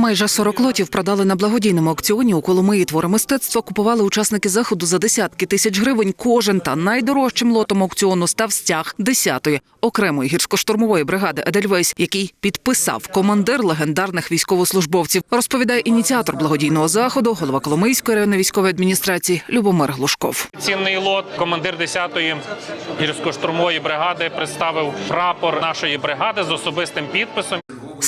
Майже 40 лотів продали на благодійному аукціоні у Коломиї. Твори мистецтва купували учасники заходу за десятки тисяч гривень. Кожен та найдорожчим лотом аукціону став стяг 10-ї окремої гірсько-штурмової бригади Едельвейс, який підписав командир легендарних військовослужбовців. Розповідає ініціатор благодійного заходу, голова Коломийської районної військової адміністрації Любомир Глушков. Цінний лот командир 10-ї гірсько-штурмової бригади представив прапор нашої бригади з особистим підписом.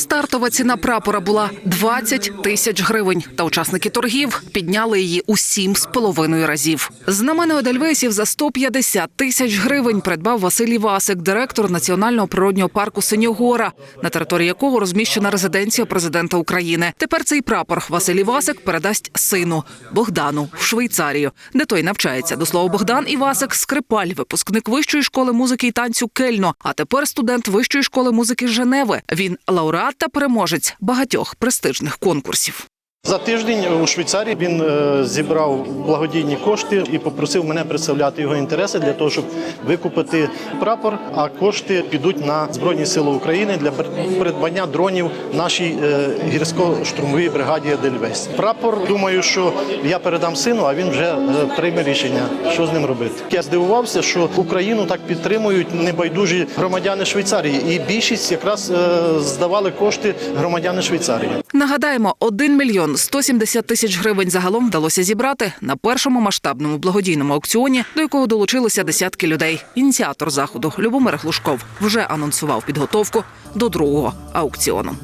Стартова ціна прапора була 20 тисяч гривень, та учасники торгів підняли її у сім з половиною разів. Знамено Едельвейсів за 150 тисяч гривень придбав Василій Васик, директор Національного природнього парку Синьогора, на території якого розміщена резиденція президента України. Тепер цей прапор Василій Васик передасть сину Богдану в Швейцарію, де той навчається. До слова, Богдан Івасик скрипаль, випускник вищої школи музики і танцю Кельно, а тепер студент вищої школи музики Женеви. Він лауреат та переможець багатьох престижних конкурсів. За тиждень у Швейцарії він е, зібрав благодійні кошти і попросив мене представляти його інтереси для того, щоб викупити прапор. А кошти підуть на Збройні Сили України для придбання дронів нашій е, гірсько-штурмовій бригаді Дельвейс. Прапор думаю, що я передам сину, а він вже е, прийме рішення, що з ним робити. Я здивувався, що Україну так підтримують небайдужі громадяни Швейцарії, і більшість якраз здавали кошти громадяни Швейцарії. Нагадаємо, 1 мільйон 170 тисяч гривень загалом вдалося зібрати на першому масштабному благодійному аукціоні, до якого долучилися десятки людей. Ініціатор заходу Любомир Глушков вже анонсував підготовку до другого аукціону.